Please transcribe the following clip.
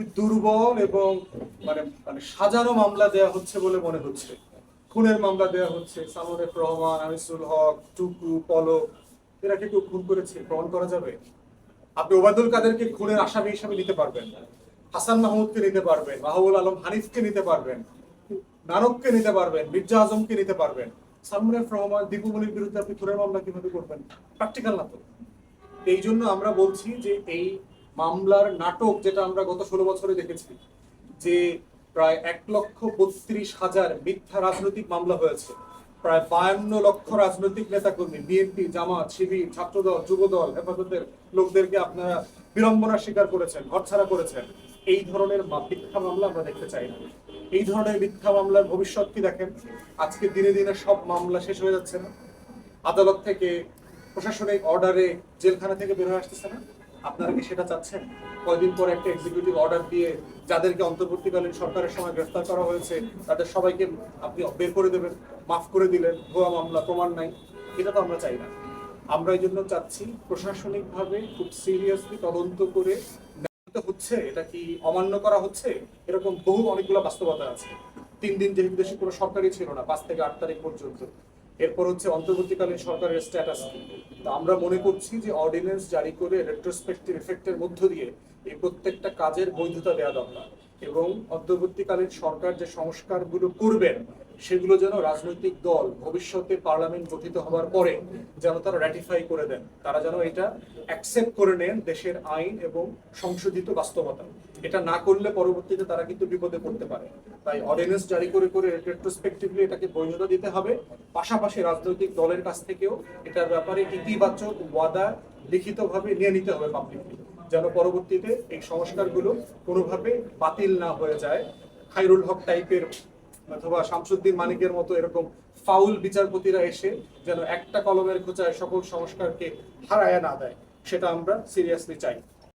খুবই দুর্বল এবং মানে মানে সাজানো মামলা দেয়া হচ্ছে বলে মনে হচ্ছে। খুনের মামলা দেয়া হচ্ছে। সামরেফ রহমান, আনিসুল হক, টুকু, পলক, এরা কি কেউ খুন করেছে? প্রমাণ করা যাবে? আপনি ওবায়দুল কাদেরকে খুনের আসামি হিসাবে নিতে পারবেন। হাসান মাহমুদকে নিতে পারবেন। মাহবুল আলম হানিফকে নিতে পারবেন। নানককে নিতে পারবেন। মির্জা আজমকে নিতে পারবেন। সালমান রহমান, দীপু দীপুমনির বিরুদ্ধে আপনি খুনের মামলা কীভাবে করবেন? প্র্যাকটিক্যাল না তো। এই জন্য আমরা বলছি যে এই মামলার নাটক যেটা আমরা গত ষোলো বছরে দেখেছি, যে প্রায় এক লক্ষ বত্রিশ হাজার মিথ্যা রাজনৈতিক মামলা হয়েছে। প্রায় বায়ান্ন লক্ষ রাজনৈতিক নেতাকর্মী, বিএনপি, জামাত, শিবির, ছাত্রদল, যুবদল, হেফাজতের লোকদেরকে আপনারা বিড়ম্বনার শিকার করেছেন, ঘরছাড়া করেছেন। এই ধরনের মিথ্যা মামলা আমরা দেখতে চাই না। এই ধরনের মিথ্যা মামলার ভবিষ্যৎ কি দেখেন? আজকে দিনে দিনে সব মামলা শেষ হয়ে যাচ্ছে না। আদালত থেকে প্রশাসনিক অর্ডারে জেলখানা থেকে বের হয়ে আসতেছে না? আপনারা কি সেটা চাচ্ছেন? কয়দিন পর একটা এক্সিকিউটিভ অর্ডার দিয়ে যাদেরকে অন্তর্বর্তীকালীন সরকারের সময় গ্রেফতার করা হয়েছে, তাদের সবাইকে আপনি বের করে দেবেন, মাফ করে দিলেন, ভুয়া মামলা, প্রমাণ নাই। এটা তো আমরা চাই না। আমরা এই জন্য চাচ্ছি প্রশাসনিকভাবে খুব সিরিয়াসলি তদন্ত করে হচ্ছে, এটা কি অমান্য করা হচ্ছে? এরকম বহু অনেকগুলো বাস্তবতা আছে। তিন দিন যেহেতু দেশে কোনো সরকারই ছিল না, পাঁচ থেকে আট তারিখ পর্যন্ত। এরপর হচ্ছে অন্তর্বর্তীকালীন সরকারের স্ট্যাটাস কি? তো আমরা মনে করছি যে অর্ডিন্যান্স জারি করে রেট্রোস্পেক্টিভ এফেক্টের মধ্য দিয়ে এই প্রত্যেকটা কাজের বৈধতা দেওয়া দরকার। এবং অন্তর্বর্তীকালীন সরকার যে সংস্কারগুলো করবেন, সেগুলো যেন রাজনৈতিক দল ভবিষ্যতে পার্লামেন্ট গঠিত হওয়ার পরে যেন তারা র্যাটিফাই করে দেন। তারা যেন এটা অ্যাকসেপ্ট করে নেন দেশের আইন এবং সংশোধিত বাস্তবতা। এটা না করলে পরবর্তীতে তারা কিন্তু বিপদে পড়তে পারে। তাই অর্ডিন্যান্স জারি করে করে রেট্রোস্পেক্টিভলি এটাকে বৈধতা দিতে হবে। পাশাপাশি রাজনৈতিক দলের কাছ থেকেও এটার ব্যাপারে ইতিবাচক ওয়াদা লিখিতভাবে নিয়ে নিতে হবে পাবলিকলি যেন পরবর্তীতে এই সংস্কারগুলো কোনোভাবে বাতিল না হয়ে যায়। খাইরুল হক টাইপের অথবা শামসুদ্দিন মানিকের মতো এরকম ফাউল বিচারপতিরা এসে যেন একটা কলমের খোঁচায় সকল সংস্কারকে হারায় না দেয়, সেটা আমরা সিরিয়াসলি চাই।